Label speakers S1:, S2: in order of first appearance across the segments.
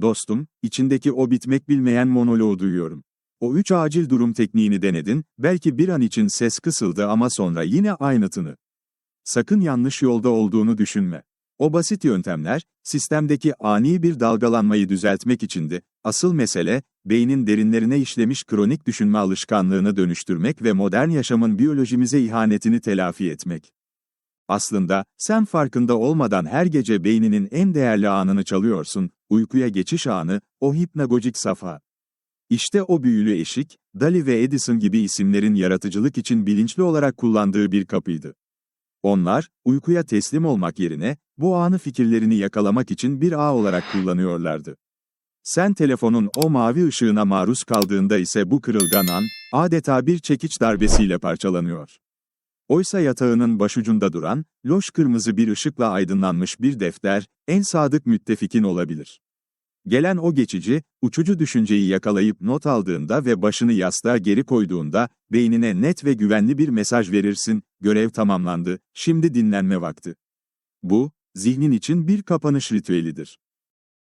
S1: Dostum, içindeki o bitmek bilmeyen monoloğu duyuyorum. O üç acil durum tekniğini denedin, belki bir an için ses kısıldı ama sonra yine aynı tını. Sakın yanlış yolda olduğunu düşünme. O basit yöntemler, sistemdeki ani bir dalgalanmayı düzeltmek içindi. Asıl mesele, beynin derinlerine işlemiş kronik düşünme alışkanlığını dönüştürmek ve modern yaşamın biyolojimize ihanetini telafi etmek. Aslında, sen farkında olmadan her gece beyninin en değerli anını çalıyorsun, uykuya geçiş anı, o hipnagogik safa. İşte o büyülü eşik, Dali ve Edison gibi isimlerin yaratıcılık için bilinçli olarak kullandığı bir kapıydı. Onlar, uykuya teslim olmak yerine, bu anı fikirlerini yakalamak için bir ağ olarak kullanıyorlardı. Sen telefonun o mavi ışığına maruz kaldığında ise bu kırılgan an, adeta bir çekiç darbesiyle parçalanıyor. Oysa yatağının başucunda duran, loş kırmızı bir ışıkla aydınlanmış bir defter, en sadık müttefikin olabilir. Gelen o geçici, uçucu düşünceyi yakalayıp not aldığında ve başını yastığa geri koyduğunda, beynine net ve güvenli bir mesaj verirsin, görev tamamlandı, şimdi dinlenme vakti. Bu, zihnin için bir kapanış ritüelidir.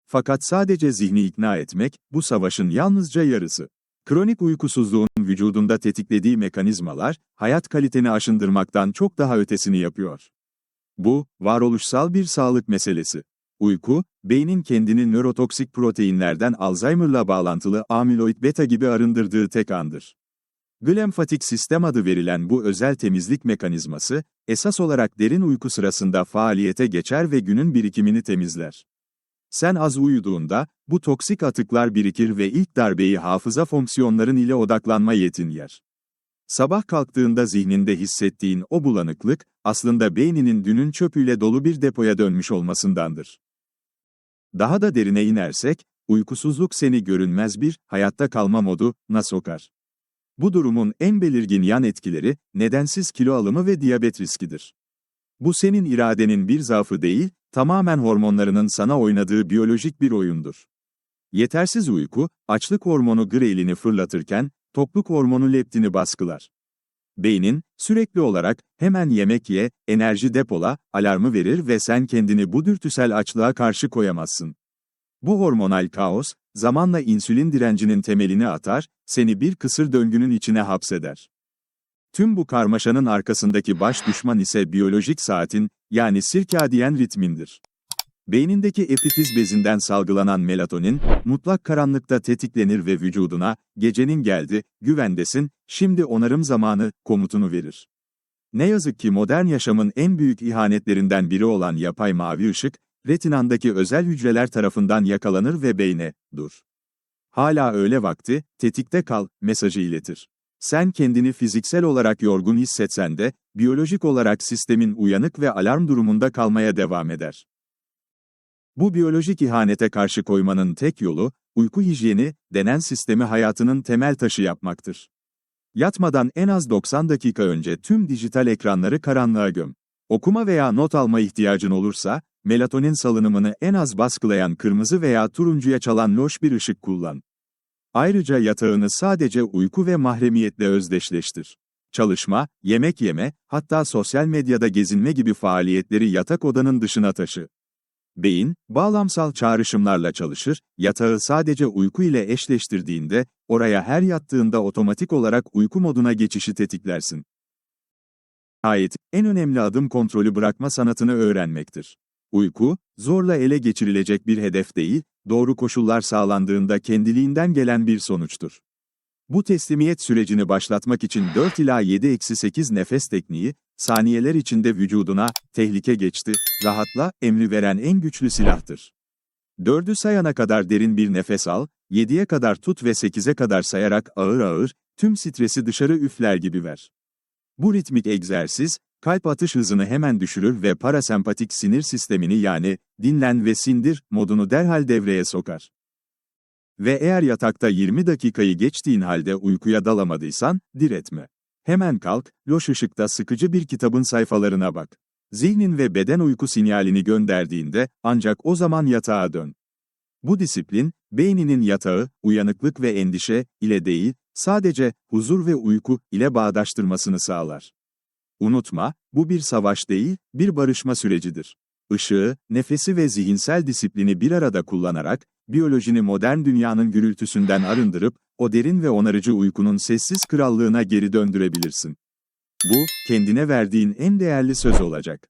S1: Fakat sadece zihni ikna etmek, bu savaşın yalnızca yarısı. Kronik uykusuzluğun vücudunda tetiklediği mekanizmalar, hayat kaliteni aşındırmaktan çok daha ötesini yapıyor. Bu, varoluşsal bir sağlık meselesi. Uyku, beynin kendini nörotoksik proteinlerden Alzheimer'la bağlantılı amiloid beta gibi arındırdığı tek andır. Glemfatik sistem adı verilen bu özel temizlik mekanizması, esas olarak derin uyku sırasında faaliyete geçer ve günün birikimini temizler. Sen az uyuduğunda, bu toksik atıklar birikir ve ilk darbeyi hafıza fonksiyonların ile odaklanma yetin yer. Sabah kalktığında zihninde hissettiğin o bulanıklık, aslında beyninin dünün çöpüyle dolu bir depoya dönmüş olmasındandır. Daha da derine inersek, uykusuzluk seni görünmez bir, hayatta kalma modu, na sokar. Bu durumun en belirgin yan etkileri, nedensiz kilo alımı ve diyabet riskidir. Bu senin iradenin bir zaafı değil, tamamen hormonlarının sana oynadığı biyolojik bir oyundur. Yetersiz uyku, açlık hormonu grelini fırlatırken, tokluk hormonu leptini baskılar. Beynin, sürekli olarak, hemen yemek ye, enerji depola, alarmı verir ve sen kendini bu dürtüsel açlığa karşı koyamazsın. Bu hormonal kaos, zamanla insülin direncinin temelini atar, seni bir kısır döngünün içine hapseder. Tüm bu karmaşanın arkasındaki baş düşman ise biyolojik saatin, yani sirkadiyen ritmindir. Beynindeki epifiz bezinden salgılanan melatonin, mutlak karanlıkta tetiklenir ve vücuduna, gecenin geldi, güvendesin, şimdi onarım zamanı, komutunu verir. Ne yazık ki modern yaşamın en büyük ihanetlerinden biri olan yapay mavi ışık, retinandaki özel hücreler tarafından yakalanır ve beyne, dur. Hala öyle vakti, tetikte kal, mesajı iletir. Sen kendini fiziksel olarak yorgun hissetsen de, biyolojik olarak sistemin uyanık ve alarm durumunda kalmaya devam eder. Bu biyolojik ihanete karşı koymanın tek yolu, uyku hijyeni, denen sistemi hayatının temel taşı yapmaktır. Yatmadan en az 90 dakika önce tüm dijital ekranları karanlığa göm. Okuma veya not alma ihtiyacın olursa, melatonin salınımını en az baskılayan kırmızı veya turuncuya çalan loş bir ışık kullan. Ayrıca yatağını sadece uyku ve mahremiyetle özdeşleştir. Çalışma, yemek yeme, hatta sosyal medyada gezinme gibi faaliyetleri yatak odanın dışına taşı. Beyin, bağlamsal çağrışımlarla çalışır, yatağı sadece uyku ile eşleştirdiğinde, oraya her yattığında otomatik olarak uyku moduna geçişi tetiklersin. Ayet, en önemli adım kontrolü bırakma sanatını öğrenmektir. Uyku, zorla ele geçirilecek bir hedef değil, doğru koşullar sağlandığında kendiliğinden gelen bir sonuçtur. Bu teslimiyet sürecini başlatmak için 4 ila 7-8 nefes tekniği, saniyeler içinde vücuduna, tehlike geçti, rahatla, emri veren en güçlü silahtır. 4'ü sayana kadar derin bir nefes al, 7'ye kadar tut ve 8'e kadar sayarak ağır ağır, tüm stresi dışarı üfler gibi ver. Bu ritmik egzersiz, kalp atış hızını hemen düşürür ve parasempatik sinir sistemini yani, dinlen ve sindir, modunu derhal devreye sokar. Ve eğer yatakta 20 dakikayı geçtiğin halde uykuya dalamadıysan, diretme. Hemen kalk, loş ışıkta sıkıcı bir kitabın sayfalarına bak. Zihnin ve beden uyku sinyalini gönderdiğinde, ancak o zaman yatağa dön. Bu disiplin, beyninin yatağı, uyanıklık ve endişe ile değil, sadece huzur ve uyku ile bağdaştırmasını sağlar. Unutma, bu bir savaş değil, bir barışma sürecidir. Işığı, nefesi ve zihinsel disiplini bir arada kullanarak, biyolojini modern dünyanın gürültüsünden arındırıp, o derin ve onarıcı uykunun sessiz krallığına geri döndürebilirsin. Bu, kendine verdiğin en değerli söz olacak.